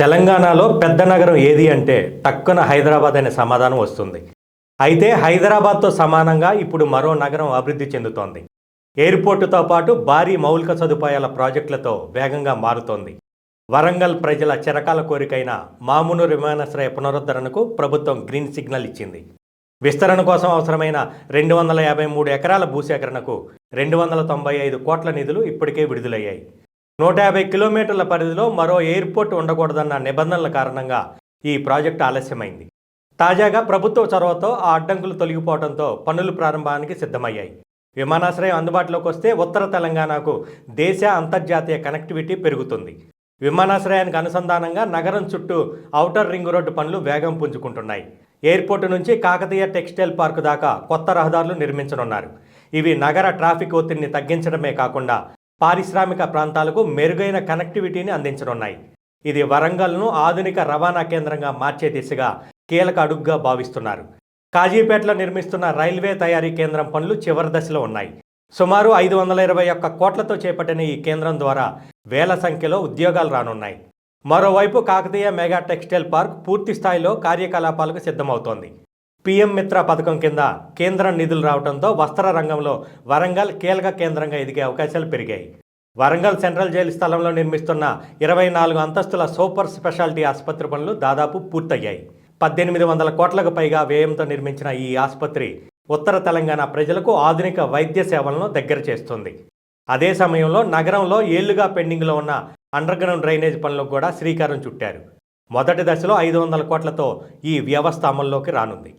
తెలంగాణలో పెద్ద నగరం ఏది అంటే టక్కున హైదరాబాద్ అనే సమాధానం వస్తుంది. అయితే హైదరాబాద్తో సమానంగా ఇప్పుడు మరో నగరం అభివృద్ధి చెందుతోంది. ఎయిర్పోర్టుతో పాటు భారీ మౌలిక సదుపాయాల ప్రాజెక్టులతో వేగంగా మారుతోంది. వరంగల్ ప్రజల చిరకాల కోరికైన మామునూరు విమానాశ్రయ పునరుద్ధరణకు ప్రభుత్వం గ్రీన్ సిగ్నల్ ఇచ్చింది. విస్తరణ కోసం అవసరమైన రెండు వందల యాభై మూడు ఎకరాల భూసేకరణకు రెండు వందల తొంభై ఐదు కోట్ల నిధులు ఇప్పటికే విడుదలయ్యాయి. నూట యాభై కిలోమీటర్ల పరిధిలో మరో ఎయిర్పోర్ట్ ఉండకూడదన్న నిబంధనల కారణంగా ఈ ప్రాజెక్టు ఆలస్యమైంది. తాజాగా ప్రభుత్వ చొరవతో ఆ అడ్డంకులు తొలగిపోవడంతో పనులు ప్రారంభానికి సిద్ధమయ్యాయి. విమానాశ్రయం అందుబాటులోకి వస్తే ఉత్తర తెలంగాణకు దేశ అంతర్జాతీయ కనెక్టివిటీ పెరుగుతుంది. విమానాశ్రయానికి అనుసంధానంగా నగరం చుట్టూ ఔటర్ రింగ్ రోడ్డు పనులు వేగం పుంజుకుంటున్నాయి. ఎయిర్పోర్టు నుంచి కాకతీయ టెక్స్టైల్ పార్కు దాకా కొత్త రహదారులు నిర్మించనున్నారు. ఇవి నగర ట్రాఫిక్ ఒత్తిడిని తగ్గించడమే కాకుండా పారిశ్రామిక ప్రాంతాలకు మెరుగైన కనెక్టివిటీని అందించనున్నాయి. ఇది వరంగల్ను ఆధునిక రవాణా కేంద్రంగా మార్చే దిశగా కీలక అడుగ్గా భావిస్తున్నారు. కాజీపేటలో నిర్మిస్తున్న రైల్వే తయారీ కేంద్రం పనులు చివరి దశలో ఉన్నాయి. సుమారు ఐదు వందల ఇరవై ఒక్క కోట్లతో చేపట్టిన ఈ కేంద్రం ద్వారా వేల సంఖ్యలో ఉద్యోగాలు రానున్నాయి. మరోవైపు కాకతీయ మెగా టెక్స్టైల్ పార్క్ పూర్తి స్థాయిలో కార్యకలాపాలకు సిద్ధమవుతోంది. పీఎం మిత్ర పథకం కింద కేంద్రం నిధులు రావడంతో వస్త్ర రంగంలో వరంగల్ కీలక కేంద్రంగా ఎదిగే అవకాశాలు పెరిగాయి. వరంగల్ సెంట్రల్ జైలు స్థలంలో నిర్మిస్తున్న ఇరవై నాలుగు అంతస్తుల సూపర్ స్పెషాలిటీ ఆసుపత్రి పనులు దాదాపు పూర్తయ్యాయి. పద్దెనిమిది వందల కోట్లకు పైగా వ్యయంతో నిర్మించిన ఈ ఆసుపత్రి ఉత్తర తెలంగాణ ప్రజలకు ఆధునిక వైద్య సేవలను దగ్గర చేస్తుంది. అదే సమయంలో నగరంలో ఏళ్ళుగా పెండింగ్లో ఉన్న అండర్గ్రౌండ్ డ్రైనేజ్ పనులకు కూడా శ్రీకారం చుట్టారు. మొదటి దశలో ఐదు వందల కోట్లతో ఈ వ్యవస్థ అమల్లోకి రానుంది.